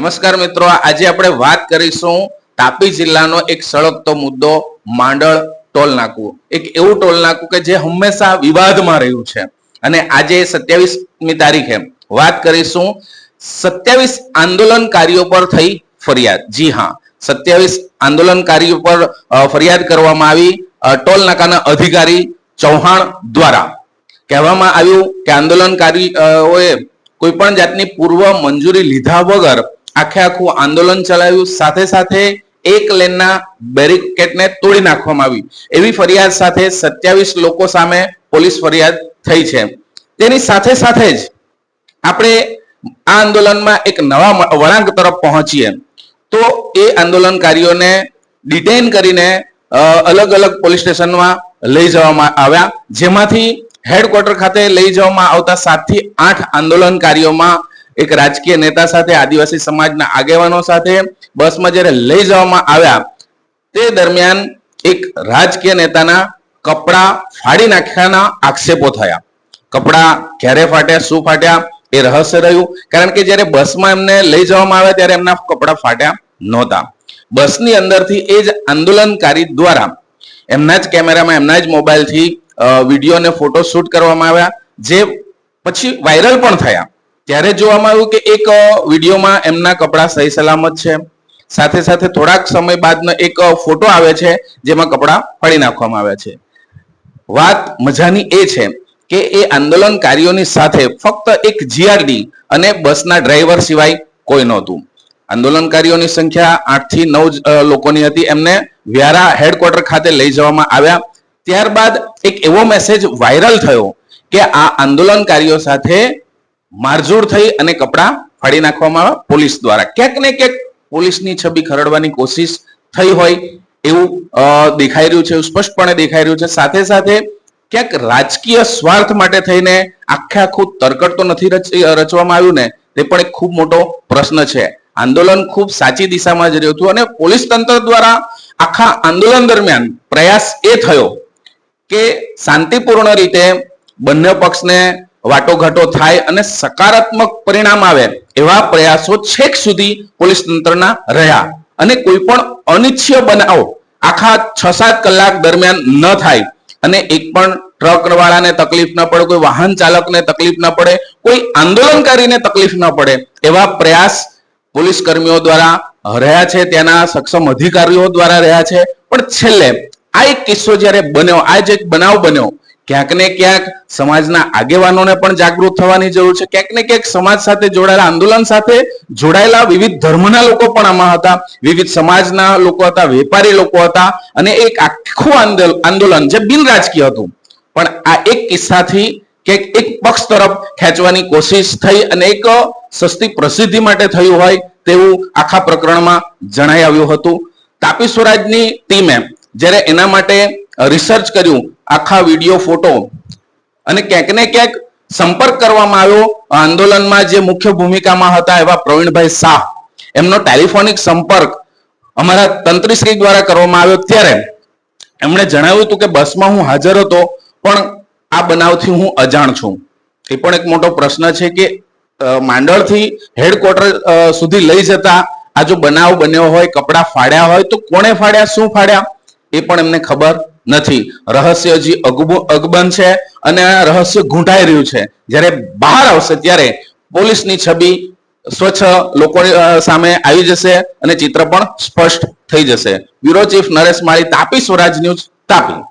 નમસ્કાર મિત્રો, આજે આપણે વાત કરીશું તાપી જિલ્લાનો એક સળગતો મુદ્દો, માંડળ ટોલ નાકું એક એવું ટોલ નાકું કે જે હંમેશા વિવાદમાં રહ્યું છે. અને આજે સત્યાવીસમી તારીખે વાત કરીશું સત્યાવીસ આંદોલનકારીઓ પર થઈ ફરિયાદ. જી હા, સત્યાવીસ આંદોલનકારીઓ પર ફરિયાદ કરવામાં આવી ટોલ નાકાના અધિકારી ચૌહાણ દ્વારા. કહેવામાં આવ્યું કે આંદોલનકારીઓએ કોઈ પણ જાતની પૂર્વ મંજૂરી લીધા વગર આખે આખું આંદોલન ચલાવ્યું. સાથે સાથે એક લેનના બેરિકેડને તોડી નાખવામાં આવી. એવી ફરિયાદ સાથે સત્યાવીસ લોકો સામે પોલીસ ફરિયાદ થઈ છે. તેની સાથે સાથે જ આપણે આ આંદોલનમાં એક નવા વળાંક તરફ પહોંચીએ. તો એ આંદોલનકારીઓને ડિટેન કરીને અલગ અલગ પોલીસ સ્ટેશનમાં લઈ જવામાં આવ્યા. જેમાંથી હેડક્વાર્ટર ખાતે લઈ જવામાં આવતા સાતથી આઠ આંદોલનકારીઓમાં એક રાજકીય નેતા સાથે, આદિવાસી સમાજના આગેવાનો સાથે બસમાં જ્યારે લઈ જવામાં આવ્યા, તે દરમિયાન એક રાજકીય નેતાના કપડા ફાડી નાખ્યાના આક્ષેપો થયા. કપડા ક્યારે ફાટ્યા, શું ફાટ્યા, એ રહસ્ય રહ્યું. કારણ કે જ્યારે બસમાં એમને લઈ જવામાં આવ્યા ત્યારે એમના કપડા ફાટ્યા નહોતા. બસની અંદરથી એ જ આંદોલનકારી દ્વારા એમના જ કેમેરામાં, એમના જ મોબાઈલથી વીડિયો અને ફોટો શૂટ કરવામાં આવ્યા, જે પછી વાયરલ પણ થયા. ત્યારે જોવામાં આવ્યું કે એક વિડીયોમાં એમના કપડા સહી સલામત છે. સાથે સાથે થોડાક સમય બાદનો એક ફોટો આવે છે, જેમાં કપડા ફાડી નાખવામાં આવ્યા છે. વાત મજાની એ છે કે એ આંદોલનકારીઓની સાથે ફક્ત એક જીઆરડી અને બસના ડ્રાઈવર સિવાય કોઈ નહોતું. આંદોલનકારીઓની સંખ્યા આઠથી નવ લોકોની હતી. એમને વ્યારા હેડક્વાર્ટર ખાતે લઈ જવામાં આવ્યા. ત્યારબાદ એક એવો મેસેજ વાયરલ થયો કે આ આંદોલનકારીઓ સાથે મારઝૂડ થઈ અને કપડા ફાડી નાખવામાં આવ્યા પોલીસ દ્વારા ક્યાંક ને ક્યાંક પોલીસની છબી ખરડવાની કોશિશ થઈ હોય એવું દેખાઈ રહ્યું છે સ્પષ્ટપણે દેખાઈ રહ્યું છે. સાથે સાથે ક્યાંક રાજકીય સ્વાર્થ માટે થઈને આખે આખું તરકટ તો નથી રચવામાં આવ્યું ને, તે પણ એક ખૂબ મોટો પ્રશ્ન છે. આંદોલન ખૂબ સાચી દિશામાં જ રહ્યું હતું અને પોલીસ તંત્ર દ્વારા આખા આંદોલન દરમિયાન પ્રયાસ એ થયો કે શાંતિપૂર્ણ રીતે બંને પક્ષને વાટોઘાટો થાય અને સકારાત્મક પરિણામ આવે એવા પ્રયાસો છેક સુધી પોલીસ તંત્રના રહ્યા. અને કોઈ પણ અનિચ્છ્ય બનાવ આખા છ સાત કલાક દરમિયાન ન થાય અને એક પણ ટ્રક વાળાને તકલીફ ન પડે, કોઈ વાહન ચાલકને તકલીફ ન પડે, કોઈ આંદોલનકારીને તકલીફ ન પડે એવા પ્રયાસ પોલીસ કર્મીઓ દ્વારા રહ્યા છે, ત્યાંના સક્ષમ અધિકારીઓ દ્વારા રહ્યા છે. પણ છેલ્લે આ એક કિસ્સો જ્યારે બન્યો, આ એક બનાવ બન્યો ક્યાંક ને ક્યાંક સમાજના આગેવાનોને પણ જાગૃત થવાની જરૂર છે. ક્યાંક ને ક્યાંક સમાજ સાથે જોડાયેલા, આંદોલન સાથે જોડાયેલા વિવિધ ધર્મના લોકો પણ આમાં હતા. વિવિધ સમાજના લોકો હતા, વેપારી લોકો હતા અને એક આખું આંદોલ- આંદોલન જે બિન રાજકીય હતું. પણ આ એક કિસ્સાથી કે એક પક્ષ તરફ ખેંચવાની કોશિશ થઈ અને એક સસ્તી પ્રસિદ્ધિ માટે થયું હોય તેવું આખા પ્રકરણમાં જણાઈ આવ્યું હતું. તાપી સ્વરાજની ટીમે જ્યારે એના માટે રિસર્ચ કર્યું આખા વીડિયો ફોટો અને ક્યાંક ને ક્યાંક સંપર્ક કરવામાં આવ્યો. આંદોલનમાં જે મુખ્ય ભૂમિકામાં હતા એવા પ્રવીણભાઈ શાહ. એમનો ટેલિફોનિક સંપર્ક અમારા તંત્રીશ્રી દ્વારા કરવામાં આવ્યો. ત્યારે એમણે જણાવ્યું હતું કે બસમાં હું હાજર હતો, પણ આ બનાવથી હું અજાણ છું. એ પણ એક મોટો પ્રશ્ન છે કે માંડળથી હેડક્વાર્ટર સુધી લઈ જતા આ જો બનાવ બન્યો હોય, કપડાં ફાડ્યા હોય, તો કોણે ફાડ્યા, શું ફાડ્યા? એ પણ એમને ખબર નથી. રહસ્ય હજી અગબો- અકબંધ છે અને આ રહસ્ય ઘૂંટાઈ રહ્યું છે. જ્યારે બહાર આવશે ત્યારે પોલીસની છબી સ્વચ્છ લોકો સામે આવી જશે અને ચિત્ર પણ સ્પષ્ટ થઈ જશે. Bureau chief Naresh Mali, Tapi Swaraj news Tapi.